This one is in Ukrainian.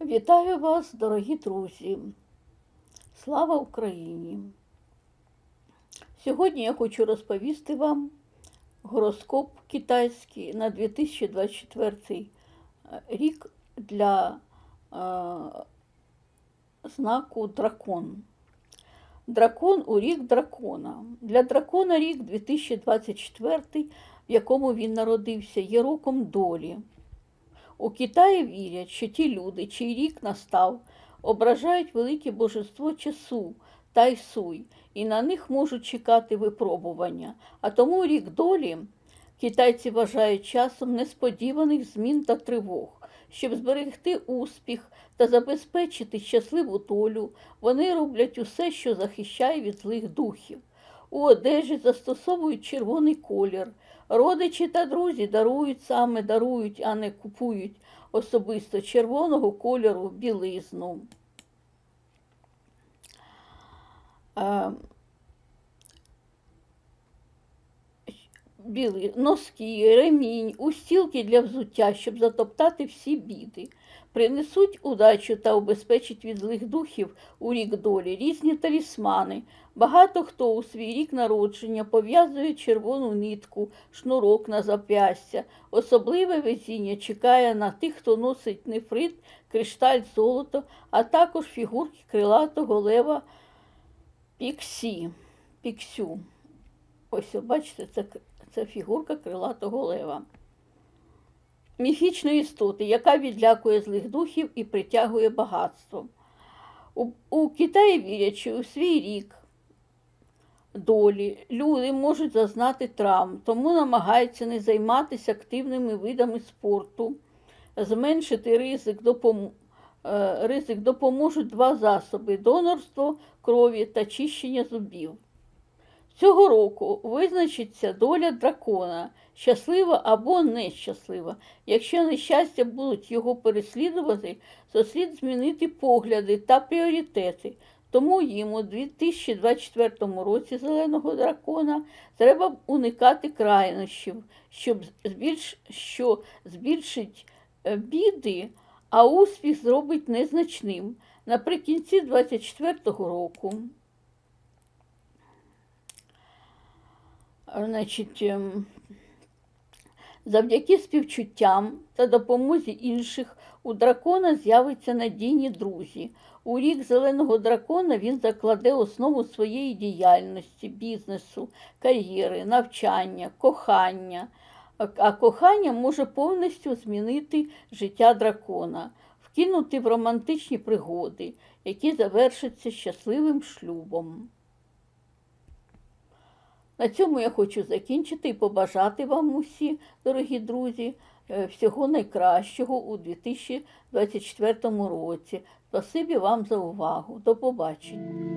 Вітаю вас, дорогі друзі! Слава Україні! Сьогодні я хочу розповісти вам гороскоп китайський на 2024 рік для е, знаку дракон. Дракон у рік дракона. Для дракона рік 2024, в якому він народився, є роком долі. У Китаї вірять, що ті люди, чий рік настав, ображають велике божество часу Тайсуй, і на них можуть чекати випробування. А тому рік долі китайці вважають часом несподіваних змін та тривог. Щоб зберегти успіх та забезпечити щасливу долю, вони роблять усе, що захищає від злих духів. У одежі застосовують червоний колір. Родичі та друзі дарують саме дарують, а не купують особисто червоного кольору білизну. Е, Біли, носки, ремінь, устілки для взуття, щоб затоптати всі біди. Принесуть удачу та убезпечать від злих духів у рік долі різні талісмани. Багато хто у свій рік народження пов'язує червону нитку, шнурок на зап'ястя. Особливе везіння чекає на тих, хто носить нефрит, кришталь, золото, а також фігурки крилатого лева піксі. Піксю. Ось, бачите, це, це фігурка крилатого лева. Міфічної істоти, яка відлякує злих духів і притягує багатство. У, у Китаї вірять, що у свій рік долі люди можуть зазнати травм, тому намагаються не займатися активними видами спорту, зменшити ризик допом... е, ризик допоможуть два засоби донорство крові та чищення зубів. Цього року визначиться доля дракона, щаслива або нещаслива. Якщо нещастя будуть його переслідувати, то слід змінити погляди та пріоритети. Тому їм у 2024 році зеленого дракона треба уникати крайнощів, щоб збільш... що збільшить е, біди, а успіх зробить незначним. Наприкінці 2024 року. Значить, ем, завдяки співчуттям та допомозі інших у дракона з'явиться надійні друзі. У рік зеленого дракона він закладе основу своєї діяльності, бізнесу, кар'єри, навчання, кохання. А кохання може повністю змінити життя дракона, вкинути в романтичні пригоди, які завершаться щасливим шлюбом. На цьому я хочу закінчити і побажати вам усі, дорогі друзі, е, всього найкращого у 2024 році. Спасибі вам за увагу. До побачення.